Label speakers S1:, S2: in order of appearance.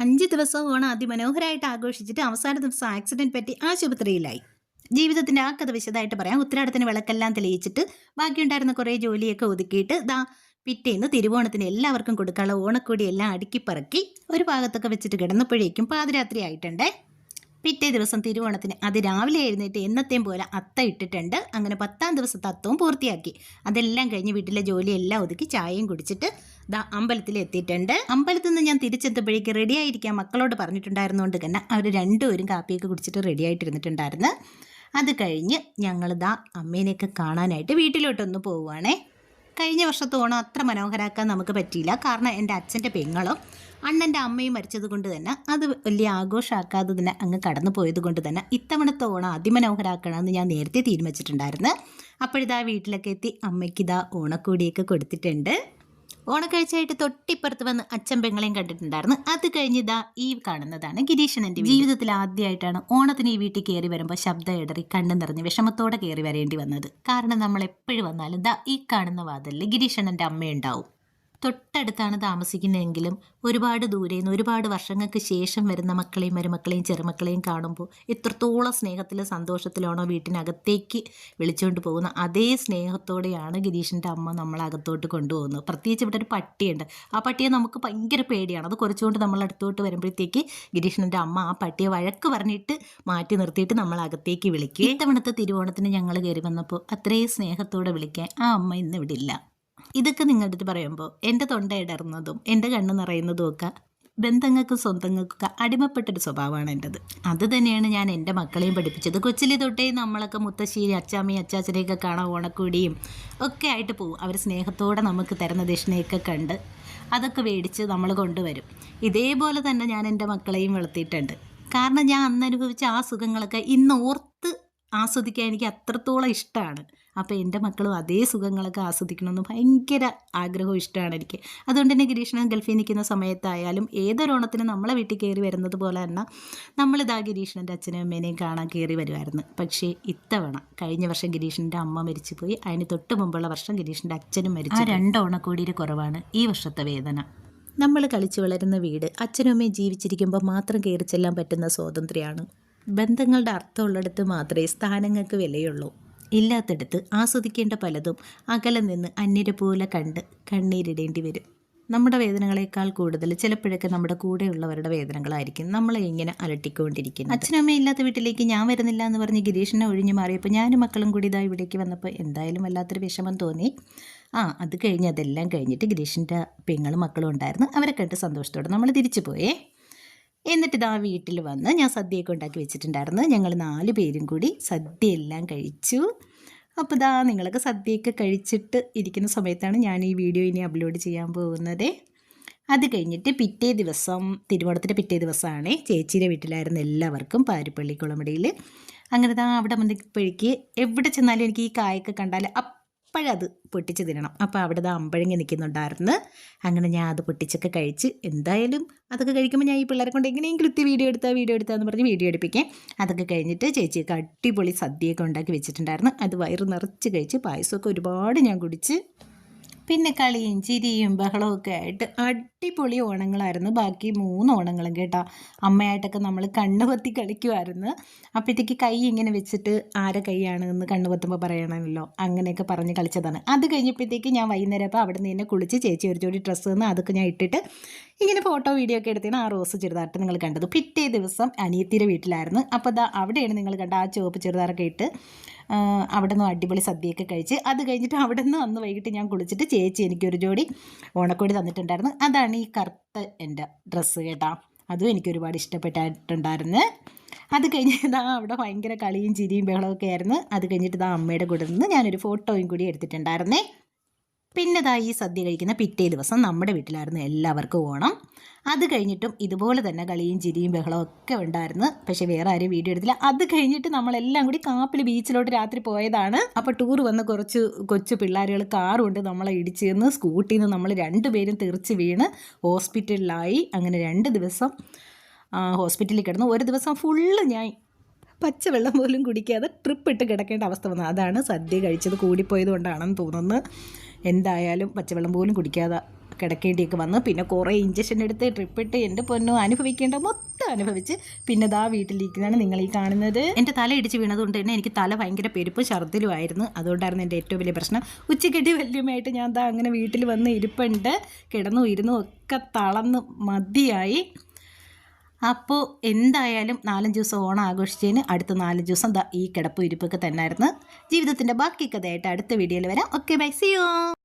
S1: അഞ്ച് ദിവസം ഓണം അതിമനോഹരമായിട്ട് ആഘോഷിച്ചിട്ട് അവസാന ദിവസം ആക്സിഡന്റ് പറ്റി ആശുപത്രിയിലായി. ജീവിതത്തിന്റെ ആ കഥ വിശദമായിട്ട് പറയാം. ഉത്തരാടത്തിന് വിളക്കെല്ലാം തെളിയിച്ചിട്ട് ബാക്കിയുണ്ടായിരുന്ന കുറേ ജോലിയൊക്കെ ഒതുക്കിയിട്ട് ദാ പിറ്റേന്ന് തിരുവോണത്തിന് എല്ലാവർക്കും കൊടുക്കാനുള്ള ഓണക്കോടി എല്ലാം അടുക്കി പറക്കി ഒരു ഭാഗത്തൊക്കെ വെച്ചിട്ട് കിടന്നപ്പോഴേക്കും പാതിരാത്രി ആയിട്ടുണ്ടേ. പിറ്റേ ദിവസം തിരുവോണത്തിന് അത് രാവിലെ എഴുന്നേറ്റ് എന്നത്തെയും പോലെ അത്ത ഇട്ടിട്ടുണ്ട്. അങ്ങനെ പത്താം ദിവസത്തെ അത്തവും പൂർത്തിയാക്കി. അതെല്ലാം കഴിഞ്ഞ് വീട്ടിലെ ജോലിയെല്ലാം ഒതുക്കി ചായയും കുടിച്ചിട്ട് ദാ അമ്പലത്തിൽ എത്തിയിട്ടുണ്ട് അമ്പലത്തിൽ നിന്ന് ഞാൻ തിരിച്ചെത്തുമ്പോഴേക്ക് റെഡി ആയിരിക്കാൻ മക്കളോട് പറഞ്ഞിട്ടുണ്ടായിരുന്നുകൊണ്ട് തന്നെ അവർ രണ്ടുപേരും കാപ്പിയൊക്കെ കുടിച്ചിട്ട് റെഡി ആയിട്ടിരുന്നിട്ടുണ്ടായിരുന്നു. അത് കഴിഞ്ഞ് ഞങ്ങൾ ദാ അമ്മേനെയൊക്കെ കാണാനായിട്ട് വീട്ടിലോട്ടൊന്ന് പോവുകയാണേ കഴിഞ്ഞ വർഷത്തെ ഓണം അത്ര മനോഹരാക്കാൻ നമുക്ക് പറ്റിയില്ല. കാരണം എന്റെ അച്ഛന്റെ പെങ്ങളും അണ്ണന്റെ അമ്മയും മരിച്ചത് കൊണ്ട് തന്നെ അത് വലിയ ആഘോഷമാക്കാതെ തന്നെ അങ്ങ് കടന്നു പോയത് കൊണ്ട് തന്നെ ഇത്തവണത്തെ ഓണം അതിമനോഹരാക്കണമെന്ന് ഞാൻ നേരത്തെ തീരുമാനിച്ചിട്ടുണ്ടായിരുന്നു. അപ്പോഴിതാ വീട്ടിലൊക്കെ എത്തി അമ്മയ്ക്ക് ഇതാ ഓണക്കോടിയൊക്കെ കൊടുത്തിട്ടുണ്ട്. ഓണക്കാഴ്ചയായിട്ട് തൊട്ടിപ്പുറത്ത് വന്ന് അച്ഛൻ പെങ്ങളെയും കണ്ടിട്ടുണ്ടായിരുന്നു. അത് കഴിഞ്ഞ് ഇതാ ഈ കാണുന്നതാണ് ഗിരീഷണന്റെ ജീവിതത്തിൽ ആദ്യമായിട്ടാണ് ഓണത്തിന് ഈ വീട്ടിൽ കയറി വരുമ്പോൾ ശബ്ദം ഇടറി കണ്ണു നിറഞ്ഞ് വിഷമത്തോടെ കയറി വരേണ്ടി വന്നത്. കാരണം നമ്മൾ എപ്പോഴും വന്നാലും ദാ ഈ കാണുന്ന വാതിലിൽ ഗിരീഷണന്റെ അമ്മയുണ്ടാവും. തൊട്ടടുത്താണ് താമസിക്കുന്നതെങ്കിലും ഒരുപാട് ദൂരെ നിന്ന് ഒരുപാട് വർഷങ്ങൾക്ക് ശേഷം വരുന്ന മക്കളെയും മരുമക്കളെയും ചെറുമക്കളെയും കാണുമ്പോൾ എത്രത്തോളം സ്നേഹത്തിലും സന്തോഷത്തിലാണോ വീട്ടിനകത്തേക്ക് വിളിച്ചുകൊണ്ട് പോകുന്ന അതേ സ്നേഹത്തോടെയാണ് ഗിരീഷിന്റെ അമ്മ നമ്മളെ അകത്തോട്ട് കൊണ്ടുപോകുന്നത്. പ്രത്യേകിച്ച് ഇവിടെ ഒരു പട്ടിയുണ്ട്. ആ പട്ടിയെ നമുക്ക് ഭയങ്കര പേടിയാണ്. അത് കുറച്ചുകൊണ്ട് നമ്മൾ അടുത്തോട്ട് വരുമ്പോഴത്തേക്ക് ഗിരീഷിന്റെ അമ്മ ആ പട്ടിയെ വഴക്ക് പറഞ്ഞിട്ട് മാറ്റി നിർത്തിയിട്ട് നമ്മളെ അകത്തേക്ക് വിളിക്കുക ഇത്തവണത്തെ തിരുവോണത്തിന് ഞങ്ങൾ കയറി വന്നപ്പോൾ അത്രയും സ്നേഹത്തോടെ വിളിക്കാൻ ആ അമ്മ ഇന്ന് ഇവിടെ ഇല്ല ഇതൊക്കെ നിങ്ങളുടെ അടുത്ത് പറയുമ്പോൾ എന്റെ തൊണ്ട ഇടറുന്നതും എന്റെ കണ്ണ് നിറയുന്നതും ഒക്കെ ബന്ധങ്ങൾക്കും സ്വന്തങ്ങൾക്കൊക്കെ അടിമപ്പെട്ടൊരു സ്വഭാവമാണ് എന്റെത് അത് തന്നെയാണ് ഞാൻ എന്റെ മക്കളെയും പഠിപ്പിച്ചത്. കൊച്ചിലെ തൊട്ടേ നമ്മളൊക്കെ മുത്തശ്ശേരി അച്ചാമ്മയും അച്ചാച്ചനെയൊക്കെ കാണാൻ ഓണക്കൂടിയും ഒക്കെ ആയിട്ട് പോകും അവർ സ്നേഹത്തോടെ നമുക്ക് തരുന്ന ദക്ഷിണയൊക്കെ കണ്ട് അതൊക്കെ മേടിച്ച് നമ്മൾ കൊണ്ടുവരും. ഇതേപോലെ തന്നെ ഞാൻ എന്റെ മക്കളെയും വളർത്തിയിട്ടുണ്ട്. കാരണം ഞാൻ അന്ന് അനുഭവിച്ച ആ സുഖങ്ങളൊക്കെ ഇന്ന് ഓർത്ത് ആസ്വദിക്കാൻ എനിക്ക് അത്രത്തോളം ഇഷ്ടമാണ്. അപ്പോൾ എന്റെ മക്കളും അതേ സുഖങ്ങളൊക്കെ ആസ്വദിക്കണമെന്ന് ഭയങ്കര ആഗ്രഹവും ഇഷ്ടമാണ് എനിക്ക്. അതുകൊണ്ട് തന്നെ ഗിരീഷണൻ ഗൾഫിൽ നിൽക്കുന്ന സമയത്തായാലും ഏതൊരോണത്തിന് നമ്മളെ വീട്ടിൽ കയറി വരുന്നത് പോലെ തന്നെ നമ്മളിതാ ഗിരീഷണന്റെ അച്ഛനും അമ്മേനെയും കാണാൻ കയറി വരുമായിരുന്നു. പക്ഷേ ഇത്തവണ കഴിഞ്ഞ വർഷം ഗിരീഷന്റെ അമ്മ മരിച്ചുപോയി. അതിന് തൊട്ട് മുമ്പുള്ള വർഷം ഗിരീഷന്റെ അച്ഛനും മരിച്ചു ആ രണ്ട് ഓണക്കോടിയുടെ കുറവാണ് ഈ വർഷത്തെ വേദന നമ്മൾ കളിച്ചു വളരുന്ന വീട് അച്ഛനും അമ്മയും ജീവിച്ചിരിക്കുമ്പോൾ മാത്രം കയറി ചെല്ലാൻ പറ്റുന്ന സ്വാതന്ത്ര്യമാണ്. ബന്ധങ്ങളുടെ അർത്ഥമുള്ളിടത്ത് മാത്രമേ സ്ഥാനങ്ങൾക്ക് വിലയുള്ളൂ. ഇല്ലാത്തടത്ത് ആസ്വദിക്കേണ്ട പലതും അകലെ നിന്ന് അന്യരെ പോലെ കണ്ട് കണ്ണീരിടേണ്ടി വരും. നമ്മുടെ വേദനകളേക്കാൾ കൂടുതൽ ചിലപ്പോഴൊക്കെ നമ്മുടെ കൂടെയുള്ളവരുടെ വേദനകളായിരിക്കും നമ്മളെ ഇങ്ങനെ അലട്ടിക്കൊണ്ടിരിക്കുന്നത്. അച്ഛനമ്മ ഇല്ലാത്ത വീട്ടിലേക്ക് ഞാൻ വരുന്നില്ല എന്ന് പറഞ്ഞ് ഗിരീഷിനെ ഒഴിഞ്ഞു മാറിയപ്പോൾ ഞാനും മക്കളും കൂടി ഇതാ ഇവിടേക്ക് വന്നപ്പോൾ എന്തായാലും വല്ലാത്തൊരു വിഷമം തോന്നി. ആ അത് കഴിഞ്ഞ് അതെല്ലാം കഴിഞ്ഞിട്ട് ഗിരീഷിന്റെ പെങ്ങളും മക്കളും ഉണ്ടായിരുന്നു. അവരെ കണ്ട് സന്തോഷത്തോടെ നമ്മൾ തിരിച്ചു പോയേ. എന്നിട്ട് ഇതാ വീട്ടിൽ വന്ന് ഞാൻ സദ്യയൊക്കെ ഉണ്ടാക്കി വെച്ചിട്ടുണ്ടായിരുന്നു. ഞങ്ങൾ നാല് പേരും കൂടി സദ്യ എല്ലാം കഴിച്ചു. അപ്പോൾ ഇതാ നിങ്ങളൊക്കെ സദ്യയൊക്കെ കഴിച്ചിട്ട് ഇരിക്കുന്ന സമയത്താണ് ഞാൻ ഈ വീഡിയോ ഇനി അപ്ലോഡ് ചെയ്യാൻ പോകുന്നത്. അത് കഴിഞ്ഞിട്ട് പിറ്റേ ദിവസം തിരുവോണത്തിന്റെ പിറ്റേ ദിവസമാണ് ചേച്ചിയുടെ വീട്ടിലായിരുന്നു എല്ലാവർക്കും പാരിപ്പള്ളി കുളമടിയിൽ അങ്ങനെ താ അവിടെ വന്നപ്പോഴേക്ക് എവിടെ ചെന്നാലും എനിക്ക് ഈ കായൊക്കെ കണ്ടാൽ അപ്പോഴത് പൊട്ടിച്ച് തിന്നണം. അപ്പോൾ അവിടെ അത് അമ്പഴങ്ങി നിൽക്കുന്നുണ്ടായിരുന്നു അങ്ങനെ ഞാൻ അത് പൊട്ടിച്ചൊക്കെ കഴിച്ച് എന്തായാലും അതൊക്കെ കഴിക്കുമ്പോൾ ഞാൻ ഈ പിള്ളേരെ കൊണ്ട് എങ്ങനെയെങ്കിലും ഒത്തിരി വീഡിയോ എടുത്താൽ വീഡിയോ എടുത്താന്ന് പറഞ്ഞ് വീഡിയോ എടുപ്പിക്കാം. അതൊക്കെ കഴിഞ്ഞിട്ട് ചേച്ചിയൊക്കെ അടിപൊളി സദ്യയൊക്കെ ഉണ്ടാക്കി വെച്ചിട്ടുണ്ടായിരുന്നു. അത് വയറ് നിറച്ച് കഴിച്ച് പായസമൊക്കെ ഒരുപാട് ഞാൻ കുടിച്ച് പിന്നെ കളിയും ചിരിയും ബഹളമൊക്കെ ആയിട്ട് അടിപൊളി ഓണങ്ങളായിരുന്നു. ബാക്കി മൂന്ന് ഓണങ്ങളും കേട്ടോ. അമ്മയായിട്ടൊക്കെ നമ്മൾ കണ്ണുപത്തി കളിക്കുമായിരുന്നു അപ്പോഴത്തേക്ക് കൈ ഇങ്ങനെ വെച്ചിട്ട് ആരെ കൈയാണ് എന്ന് കണ്ണുപത്തുമ്പോൾ പറയണമല്ലോ. അങ്ങനെയൊക്കെ പറഞ്ഞ് കളിച്ചതാണ്. അത് കഴിഞ്ഞപ്പോഴത്തേക്ക് ഞാൻ വൈകുന്നേരം അപ്പോൾ അവിടെ നിന്ന് കുളിച്ച് ചേച്ചി ഒരു ജോഡി ഡ്രസ്സ് നിന്ന് അതൊക്കെ ഞാൻ ഇട്ടിട്ട് ഇങ്ങനെ ഫോട്ടോ വീഡിയോ ഒക്കെ എടുത്തതിന് ആ റോസ് ചെറുതായിട്ട് നിങ്ങൾ കണ്ടത്. പിറ്റേ ദിവസം അനിയത്തിയുടെ വീട്ടിലായിരുന്നു. അപ്പോൾ അതാ അവിടെയാണ് നിങ്ങൾ കണ്ട ആ ചുവപ്പ് ചെറുതാറൊക്കെ ഇട്ട് അവിടെ നിന്ന് അടിപൊളി സദ്യയൊക്കെ കഴിച്ച് അത് കഴിഞ്ഞിട്ട് അവിടെ നിന്ന് അന്ന് വൈകിട്ട് ഞാൻ കുളിച്ചിട്ട് ചേച്ചി എനിക്കൊരു ജോഡി ഓണക്കോടി തന്നിട്ടുണ്ടായിരുന്നു. അതാണ് ഈ കറുത്ത എന്റെ ഡ്രസ്സ് കേട്ടോ. അതും എനിക്ക് ഒരുപാട് ഇഷ്ടപ്പെട്ടിട്ടുണ്ടായിരുന്നു. അത് കഴിഞ്ഞ് ഇതാ അവിടെ ഭയങ്കര കളിയും ചിരിയും ബഹളമൊക്കെ ആയിരുന്നു. അത് കഴിഞ്ഞിട്ട് ഇതാ അമ്മയുടെ കൂടെ നിന്ന് ഞാനൊരു ഫോട്ടോയും കൂടി എടുത്തിട്ടുണ്ടായിരുന്നേ. പിന്നെ ദാ ഈ സദ്യ കഴിക്കുന്ന പിറ്റേ ദിവസം നമ്മുടെ വീട്ടിലായിരുന്നു എല്ലാവർക്കും ഓണം. അത് കഴിഞ്ഞിട്ടും ഇതുപോലെ തന്നെ കളിയും ചിരിയും ബഹളവും ഒക്കെ ഉണ്ടായിരുന്നു. പക്ഷെ വേറെ ആരും വീഡിയോ എടുത്തില്ല. അത് കഴിഞ്ഞിട്ട് നമ്മളെല്ലാം കൂടി കാപ്പിൽ ബീച്ചിലോട്ട് രാത്രി പോയതാണ്. അപ്പോൾ ടൂർ വന്ന് കുറച്ച് കൊച്ചു പിള്ളേരുകൾ കാറുണ്ട് നമ്മളെ ഇടിച്ചു നിന്ന് സ്കൂട്ടിയിൽ നിന്ന് നമ്മൾ രണ്ടുപേരും തെറിച്ച് വീണ് ഹോസ്പിറ്റലിലായി. അങ്ങനെ രണ്ട് ദിവസം ഹോസ്പിറ്റലിൽ കിടന്നു. ഒരു ദിവസം ഫുള്ള് ഞാൻ പച്ചവെള്ളം പോലും കുടിക്കാതെ ട്രിപ്പ് ഇട്ട് കിടക്കേണ്ട അവസ്ഥ വന്നു. അതാണ് സദ്യ കഴിച്ചത്. കൂടിപ്പോയത് കൊണ്ടാണെന്ന് തോന്നുന്നു. എന്തായാലും പച്ചവെള്ളം പോലും കുടിക്കാതെ കിടക്കേണ്ടിയൊക്കെ വന്ന്. പിന്നെ കുറേ ഇഞ്ചക്ഷൻ എടുത്ത് ട്രിപ്പിട്ട് എന്റെ പൊന്നു അനുഭവിക്കേണ്ട മൊത്തം അനുഭവിച്ച് പിന്നെ ദാ വീട്ടിലിരിക്കുന്നതാണ് നിങ്ങൾ ഈ കാണുന്നത്. എന്റെ തല ഇടിച്ച് വീണതുകൊണ്ട് തന്നെ എനിക്ക് തല ഭയങ്കര പെരുപ്പും ഛർദ്ദിലുമായിരുന്നു അതുകൊണ്ടായിരുന്നു എന്റെ ഏറ്റവും വലിയ പ്രശ്നം. ഉച്ചക്കെട്ടി വല്യമായിട്ട് ഞാൻ ദാ അങ്ങനെ വീട്ടിൽ വന്ന് ഇരിപ്പുണ്ട്. കിടന്നു ഇരുന്നു ഒക്കെ തളർന്ന് മതിയായി. അപ്പോൾ എന്തായാലും നാലഞ്ച് ദിവസം ഓണം ആഘോഷിച്ചതിന് അടുത്ത നാലഞ്ച് ദിവസം ഈ കിടപ്പ് ഇരിപ്പൊക്കെ തന്നെയായിരുന്നു ജീവിതത്തിന്റെ ബാക്കി കഥയായിട്ട് അടുത്ത വീഡിയോയിൽ വരാം. ഓക്കെ ബൈ സിയോ